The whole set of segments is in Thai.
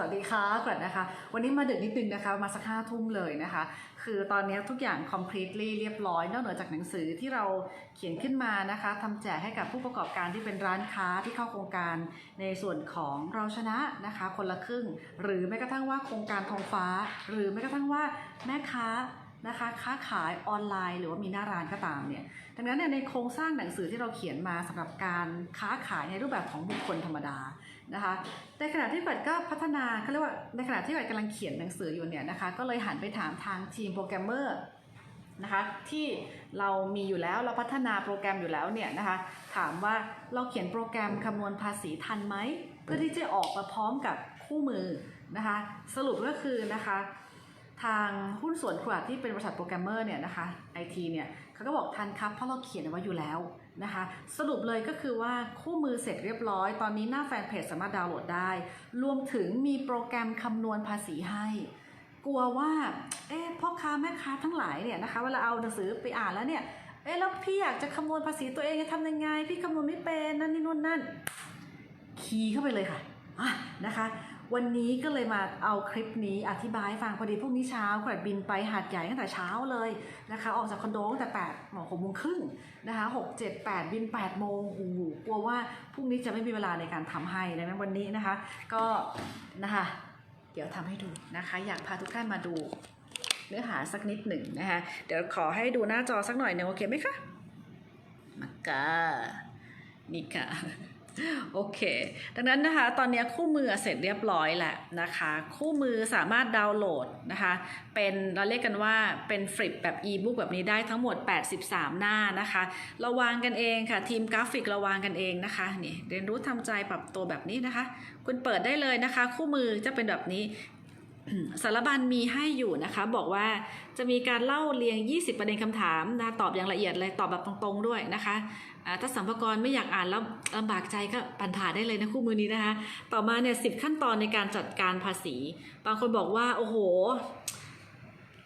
สวัสดีค่ะก่อนนะคะ วันนี้มาดึกนิดนึงนะคะมาสักห้าทุ่มเลยนะคะ คือตอนนี้ทุกอย่าง completely เรียบร้อย นอกเหนือจากหนังสือที่เราเขียนขึ้นมานะคะทำแจกให้กับผู้ประกอบการที่เป็นร้านค้าที่เข้าโครงการในส่วนของเราชนะนะคะ คนละครึ่ง หรือแม้กระทั่งว่าโครงการทองฟ้า หรือแม้กระทั่งว่าแม่ค้านะคะค้าขายออนไลน์หรือว่ามีหน้าร้านก็ตามเนี่ยดังนั้นเนี่ยในโครงสร้างหนังสือที่เราเขียนมาสำหรับการค้าขายในรูปแบบของบุคคลธรรมดา นะคะในขณะที่บัตก็พัฒนาเขาเรียกว่าในขณะที่บัตกำลังเขียนหนังสืออยู่เนี่ยนะคะก็เลยหันไปถามทางทีมโปรแกรมเมอร์นะคะที่เรามีอยู่แล้วเราพัฒนาโปรแกรมอยู่แล้วเนี่ยนะคะถามว่าเราเขียนโปรแกรมคำนวณภาษีทันไหมเพื่อที่จะออกมาพร้อมกับคู่มือนะคะสรุปก็คือนะคะทางหุ้นส่วนขวดที่เป็นบริษัทโปรแกรมเมอร์เนี่ยนะคะไอทีเนี่ยเขาก็บอกทันครับเพราะเราเขียนไว้อยู่แล้ว นะคะ สรุปเลยก็คือว่าคู่มือเสร็จเรียบร้อย ตอนนี้หน้าแฟนเพจสามารถดาวน์โหลดได้ รวมถึงมีโปรแกรมคำนวณภาษีให้ กลัวว่า เอ๊ะพ่อค้าแม่ค้าทั้งหลายเนี่ยนะคะ เวลาเอาหนังสือไปอ่านแล้วเนี่ย เอ๊ะแล้วพี่อยากจะคำนวณภาษีตัวเองจะทำยังไง พี่คำนวณไม่เป็นนั่นนี่นู่นนั่น คีย์เข้าไปเลยค่ะอะนะคะ วันนี้ก็เลยมาเอาคลิปนี้อธิบายให้ฟังพอดีพรุ่งนี้เช้าขวัญบินไปหาดใหญ่ตั้งแต่เช้าเลยนะคะออกจากคอนโดตั้งแต่8หกโมงครึ่งนะคะหกเจ็ดแปดบิน8โมงโอ้โหกลัวว่าพรุ่งนี้จะไม่มีเวลาในการทำให้ดังนั้นวันนี้นะคะ ก็นะคะเดี๋ยวทำให้ดูนะคะ อยากพาทุกท่านมาดู เนื้อหาสักนิดหนึ่งนะคะเดี๋ยวขอให้ดูหน้าจอสักหน่อยหนึงโอเคไหมคะมากานี่ค่ะ โอเค ดังนั้นนะคะ ตอนนี้คู่มือเสร็จเรียบร้อยแหละนะคะ คู่มือสามารถดาวน์โหลดนะคะ เป็นเราเรียกกันว่าเป็นฟลิปแบบอีบุ๊กแบบนี้ได้ทั้งหมด 83 หน้านะคะ เราวางกันเองค่ะ ทีมกราฟิกเราวางกันเองนะคะ นี่เรียนรู้ทำใจปรับตัวแบบนี้นะคะ คุณเปิดได้เลยนะคะ คู่มือจะเป็นแบบนี้ สารบัญมีให้อยู่นะคะ บอกว่าจะมีการเล่าเรียง 20 ประเด็นคำถามนะตอบอย่างละเอียดเลยตอบแบบตรงๆด้วยนะคะถ้าสัมภาระไม่อยากอ่านแล้วลำบากใจก็ปันถ่าได้เลยนะคู่มือนี้นะคะ ต่อมาเนี่ยสิขั้นตอนในการจัดการภาษี บางคนบอกว่าโอ้โห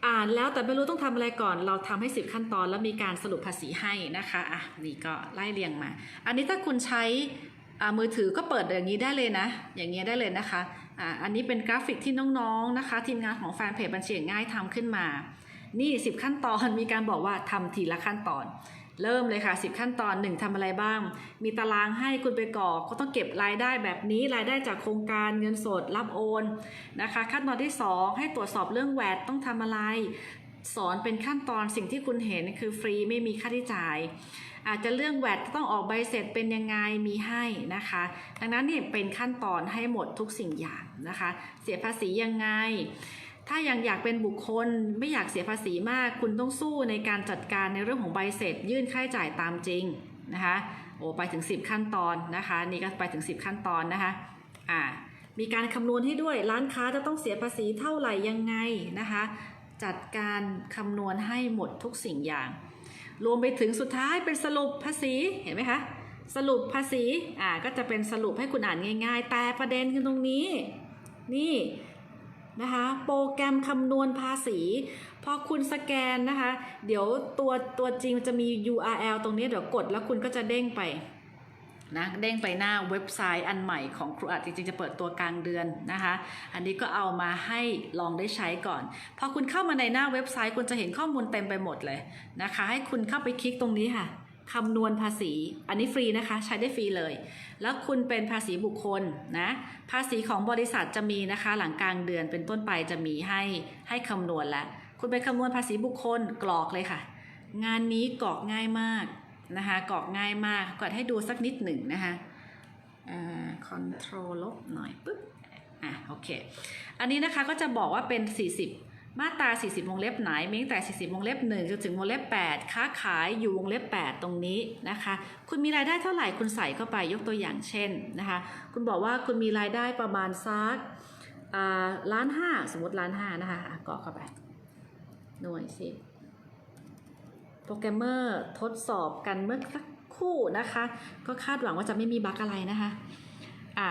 อ่านแล้วแต่ไม่รู้ต้องทำอะไรก่อน เราทำให้ 10 ขั้นตอนแล้วมีการสรุปภาษีให้นะคะอะนี่ก็ไล่เรียงมา อันนี้ถ้าคุณใช้ มือถือก็เปิดอย่างนี้ได้เลยนะ อย่างเงี้ยได้เลยนะคะอ่าอันนี้เป็นกราฟิกที่น้องๆนะคะ ทีมงานของแฟนเพจบัญชีง่ายทำขึ้นมา นี่ 10 ขั้นตอนมีการบอกว่าทำทีละขั้นตอน เริ่มเลยค่ะ 10 ขั้นตอน 1ทำอะไรบ้าง มีตารางให้คุณไปกรอกก็ต้องเก็บรายได้แบบนี้รายได้จากโครงการเงินสดรับโอนนะคะ ขั้นตอนที่ 2 ให้ตรวจสอบเรื่องแวดต้องทำอะไร สอนเป็นขั้นตอนสิ่งที่คุณเห็นคือฟรีไม่มีค่าใช้จ่าย อาจจะเรื่องแวดต้องออกใบเสร็จเป็นยังไงมีให้นะคะ ดังนั้นนี่เป็นขั้นตอนให้หมดทุกสิ่งอย่างนะคะ เสียภาษียังไง ถ้ายังอยากเป็นบุคคลไม่อยากเสียภาษีมาก คุณต้องสู้ในการจัดการในเรื่องของใบเสร็จ ยื่นค่าใช้จ่ายตามจริงนะคะโอ้ไปถึง 10 ขั้นตอนนะคะ นี่ก็ไปถึง 10 ขั้นตอนนะคะอ่ามีการคำนวณให้ด้วยร้านค้าจะต้องเสียภาษีเท่าไหร่ยังไงนะคะ จัดการคำนวณให้หมดทุกสิ่งอย่าง รวมไปถึงสุดท้ายเป็นสรุปภาษีเห็นไหมคะ สรุปภาษีอ่าก็จะเป็นสรุปให้คุณอ่านง่าย ๆ แต่ประเด็นคือตรงนี้ นี่นะคะโปรแกรมคำนวณภาษี พอคุณสแกนนะคะ เดี๋ยวตัวตัวจริงจะมี URL ตรงนี้เดี๋ยวกดแล้วคุณก็จะเด้งไป นะเด้งไปหน้าเว็บไซต์อันใหม่ของครูอัดจริงๆจะเปิดตัวกลางเดือนนะคะ อันนี้ก็เอามาให้ลองได้ใช้ก่อน พอคุณเข้ามาในหน้าเว็บไซต์คุณจะเห็นข้อมูลเต็มไปหมดเลยนะคะ ให้คุณเข้าไปคลิกตรงนี้ค่ะคำนวณภาษี อันนี้ฟรีนะคะ ใช้ได้ฟรีเลย แล้วคุณเป็นภาษีบุคคลนะ ภาษีของบริษัทจะมีนะคะ หลังกลางเดือนเป็นต้นไปจะมีให้ให้คำนวณแล้ว คุณไปคำนวณภาษีบุคคลกรอกเลยค่ะ งานนี้กรอกง่ายมาก นะคะกรอกง่ายมากกดให้ดูสักนิดหนึ่งนะคะอ่า control ลบหน่อยปุ๊บอะโอเค อันนี้นะคะก็จะบอกว่าเป็น 40 มาตรา 40 วงเล็บไหนมีตั้งแต่ 40 วงเล็บ1จนถึงวงเล็บ 8 ค้าขายอยู่วงเล็บ 8 ตรงนี้นะคะ คุณมีรายได้เท่าไหร่คุณใส่เข้าไปยกตัวอย่างเช่นนะคะคุณบอกว่าคุณมีรายได้ประมาณสักอ่าล้านห้าสมมติล้านห้านะคะกรอกเข้าไปหน่วยสิ โปรแกรมเมอร์ทดสอบกันเมื่อสักครู่นะคะ ก็คาดหวังว่าจะไม่มีบั๊กอะไรนะคะอะ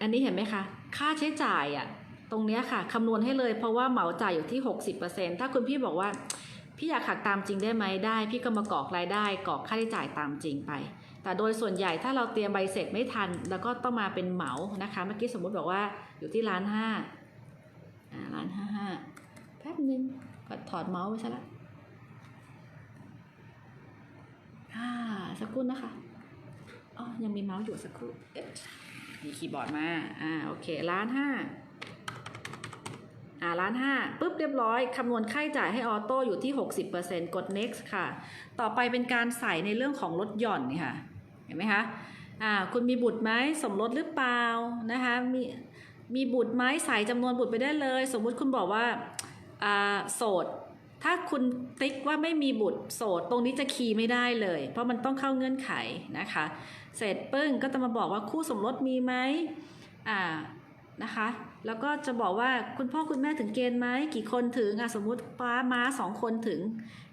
อันนี้เห็นไหมคะ ค่าใช้จ่ายอะ่ะตรงเนี้ยค่ะคำนวณให้เลยเพราะว่าเหมาจ่ายอยู่ที่ 60%ถ้าคุณพี่บอกว่าพี่อยากหักตามจริงได้ไหมได้ พี่ก็มากรอกรายได้กรอกค่าใช้จ่ายตามจริงไป แต่โดยส่วนใหญ่ถ้าเราเตรียมใบเสร็จไม่ทัน แล้วก็ต้องมาเป็นเหมานะคะ เมื่อกี้สมมุติบอกว่าอยู่ที่ร้านห้าอ่าร้านห้าห้าแป๊บนึงก็ถอดเมาส์ไปซะละ อ่าสักครู่นะคะอ๋อยังมีเมาส์อยู่สักครู่มีคีย์บอร์ดมา อ่า โอเคร้านห้า อ่า ล้านห้าปุ๊บเรียบร้อย คำนวณค่าใช้จ่ายให้ออโต้อยู่ที่ 60%กด next ค่ะ ต่อไปเป็นการใส่ในเรื่องของลดหย่อนนี่ค่ะ เห็นไหมคะ อ่า คุณมีบุตรไหม สมรสหรือเปล่า นะคะ มี มีบุตรไหมใส่จำนวนบุตรไปได้เลย สมมุติคุณบอกว่า อ่า โสด ถ้าคุณติ๊กว่าไม่มีบุตรโสด ตรงนี้จะคีย์ไม่ได้เลย เพราะมันต้องเข้าเงื่อนไขนะคะ เสร็จปึ้งก็จะมาบอกว่าคู่สมรสมีไหมอ่านะคะ แล้วก็จะบอกว่าคุณพ่อคุณแม่ถึงเกณฑ์ไหมกี่คนถึงอะสมมุติป้าม้าสองคนถึง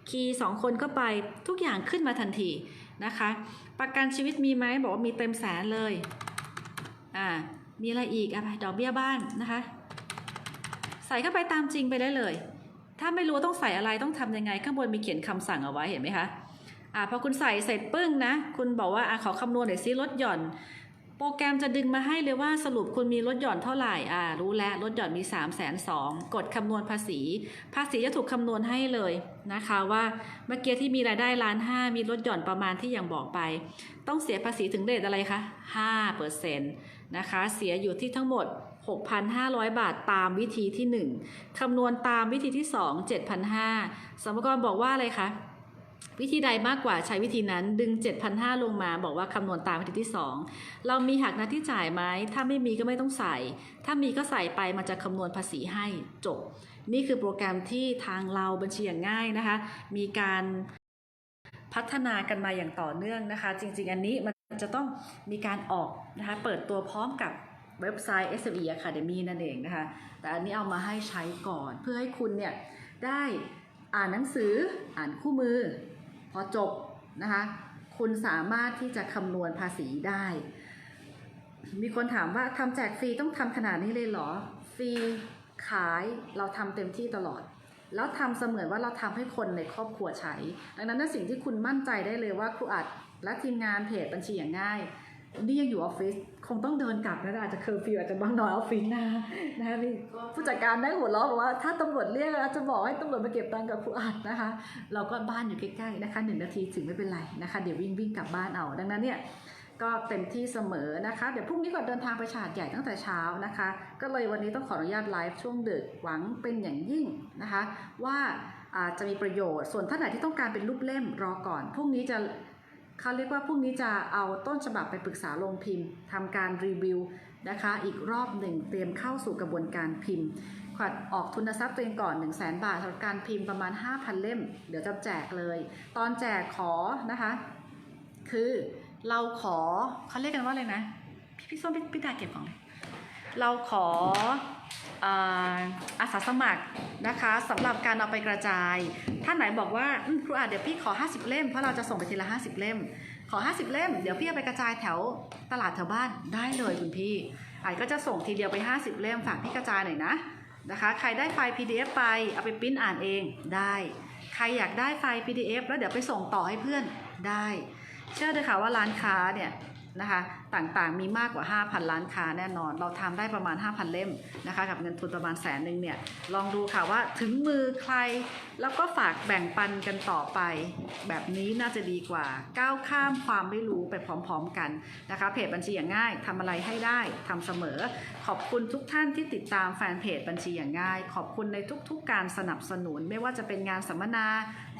คีย์สองคนก็ไปทุกอย่างขึ้นมาทันทีนะคะ ประกันชีวิตมีไหมบอกว่ามีเต็มแสนเลยอ่ามีอะไรอีกอะไปดอกเบี้ยบ้านนะคะ ใส่เข้าไปตามจริงไปได้เลย ถ้าไม่รู้ต้องใส่อะไรต้องทำยังไง ข้างบนมีเขียนคำสั่งเอาไว้เห็นไหมคะอ่าพอคุณใส่เสร็จปึ้งนะ คุณบอกว่าอะขอคำนวณหน่อยซิลดหย่อน โปรแกรมจะดึงมาให้เลยว่าสรุปคุณมีลดหย่อนเท่าไหร่อ่ารู้แล้วลดหย่อนมี3ามแสนสองกดคำนวณภาษี ภาษีจะถูกคำนวณให้เลยนะคะว่าเมื่อกี้ที่มีรายได้ล้านห้ามีลดหย่อนประมาณที่อย่างบอกไป ต้องเสียภาษีถึงเรทอะไรคะ5เปอร์เซ็นต์นะคะเสียอยู่ที่ทั้งหมด 6,500 บาทตามวิธีที่ 1คำนวณตามวิธีที่ 2 7,500สมกรบอกว่าอะไรคะวิธีใดมากกว่าใช้วิธีนั้นดึง 7,500 ลงมาบอกว่าคำนวณตามวิธีที่ 2 เรามีหักหน้าที่จ่ายไหมถ้าไม่มีก็ไม่ต้องใส่ ถ้ามีก็ใส่ไปมันจะคำนวณภาษีให้จบ นี่คือโปรแกรมที่ทางเราบัญชีอย่างง่ายนะคะ มีการพัฒนากันมาอย่างต่อเนื่องนะคะ จริง ๆ อันนี้มันจะต้องมีการออกนะคะเปิดตัวพร้อมกับ เว็บไซต์ SME Academy นั่นเองนะคะ แต่อันนี้เอามาให้ใช้ก่อน เพื่อให้คุณเนี่ยได้อ่านหนังสืออ่านคู่มือ พอจบนะคะ คุณสามารถที่จะคำนวณภาษีได้ มีคนถามว่าทำแจกฟรีต้องทำขนาดนี้เลยเหรอ ฟรีขายเราทำเต็มที่ตลอด แล้วทำเสมือนว่าเราทำให้คนในครอบครัวใช้ ดังนั้นนะสิ่งที่คุณมั่นใจได้เลยว่าครูอัดและทีมงานเพจบัญชีอย่างง่ายนี่ยังอยู่ออฟฟิศ งต้องเดินกลับนะอาจจะเคอร์ฟิวอาจจะบ้างนอนออฟฟิศนะนะคะมีผู้จัดการได้หัวเราะบอกว่าถ้าตำรวจเรียกอาจจะบอกให้ตำรวจมาเก็บตังค์กับครูอัดนะคะ เราก็บ้านอยู่ใกล้ๆนะคะหนึ่งนาทีถึงไม่เป็นไรนะคะ เดี๋ยววิ่งวิ่งกลับบ้านเอา ดังนั้นเนี่ยก็เต็มที่เสมอนะคะ เดี๋ยวพรุ่งนี้ก่อนเดินทางไปฉาดใหญ่ตั้งแต่เช้านะคะ ก็เลยวันนี้ต้องขออนุญาตไลฟ์ช่วงดึกหวังเป็นอย่างยิ่งนะคะ ว่าอาจจะมีประโยชน์ส่วนท่านไหนที่ต้องการเป็นรูปเล่มรอก่อนพรุ่งนี้จะ เขาเรียกว่าพรุ่งนี้จะเอาต้นฉบับไปปรึกษาโรงพิมพ์ทำการรีวิวนะคะ อีกรอบหนึ่งเตรียมเข้าสู่กระบวนการพิมพ์ขวัดออกทุนทรัพย์ตัวเองก่อน 1 0 0 0 0แบาทสำหรับการพิมพ์ประมาณ 5,000 เล่ม เดี๋ยวจะแจกเลย ตอนแจกขอนะคะ คือเราขอเขาเรียกกันว่าอะไรนะ พี่พี่ส้มพี่พี่ดาเก็บของเลย เราขออาอาสาสมัครนะคะสำหรับการเอาไปกระจาย ท่านไหนบอกว่าครูอาเดี๋ยวพี่ขอ 50 เล่มเพราะเราจะส่งไปทีละ 50 เล่ม ขอ 50 เล่มเดี๋ยวพี่เอาไปกระจายแถวตลาดแถวบ้านได้เลยคุณพี่อาก็จะส่งทีเดียวไป 50 เล่มฝากพี่กระจายหน่อยนะนะคะ ใครได้ไฟล์ PDF ไปเอาไปปริ้นอ่านเองได้ ใครอยากได้ไฟล์ PDF แล้วเดี๋ยวไปส่งต่อให้เพื่อนได้ เชื่อเลยค่ะว่าร้านค้าเนี่ย นะคะต่างๆมีมากกว่า 5,000ร้านค้าแน่นอน เราทำได้ประมาณ 5,000 เล่มนะคะกับเงินทุนประมาณแสนหนึ่งเนี่ยลองดูค่ะว่าถึงมือใคร แล้วก็ฝากแบ่งปันกันต่อไป แบบนี้น่าจะดีกว่า ก้าวข้ามความไม่รู้ไปพร้อมๆกันนะคะเพจบัญชีอย่างง่ายทำอะไรให้ได้ทำเสมอ ขอบคุณทุกท่านที่ติดตามแฟนเพจบัญชีอย่างง่าย ขอบคุณในทุกๆการสนับสนุนไม่ว่าจะเป็นงานสัมมนา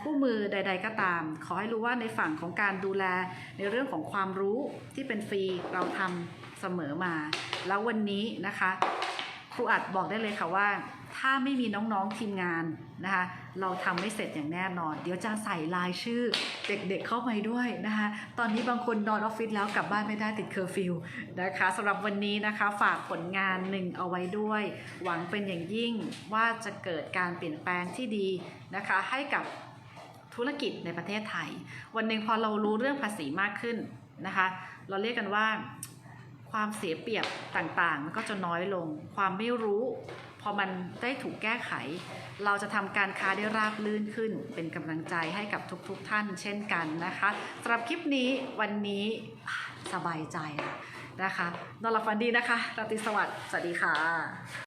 คู่มือใด ๆ ก็ตาม ขอให้รู้ว่าในฝั่งของการดูแลในเรื่องของความรู้ที่เป็นฟรีเราทำเสมอมา แล้ววันนี้นะคะ ครูอัดบอกได้เลยค่ะว่า ถ้าไม่มีน้องๆทีมงานนะคะเราทำไม่เสร็จอย่างแน่นอน เดี๋ยวจะใส่ลายชื่อเด็กๆเข้าไปด้วยนะคะ ตอนนี้บางคนนอนออฟฟิศแล้วกลับบ้านไม่ได้ติดเคอร์ฟิวนะคะสำหรับวันนี้นะคะฝากผลงานหนึ่งเอาไว้ด้วย หวังเป็นอย่างยิ่งว่าจะเกิดการเปลี่ยนแปลงที่ดีนะคะ ให้กับ ธุรกิจในประเทศไทย วันหนึ่งพอเรารู้เรื่องภาษีมากขึ้นนะคะ เราเรียกกันว่าความเสียเปรียบต่างๆ มันก็จะน้อยลง ความไม่รู้พอมันได้ถูกแก้ไข เราจะทำการค้าได้ราบลื่นขึ้น เป็นกำลังใจให้กับทุกๆทท่านเช่นกันนะคะสำหรับคลิปนี้วันนี้สบายใจนะคะ นอนหลับฝันดีนะคะราตรีสวัสดิ์สวัสดีค่ะ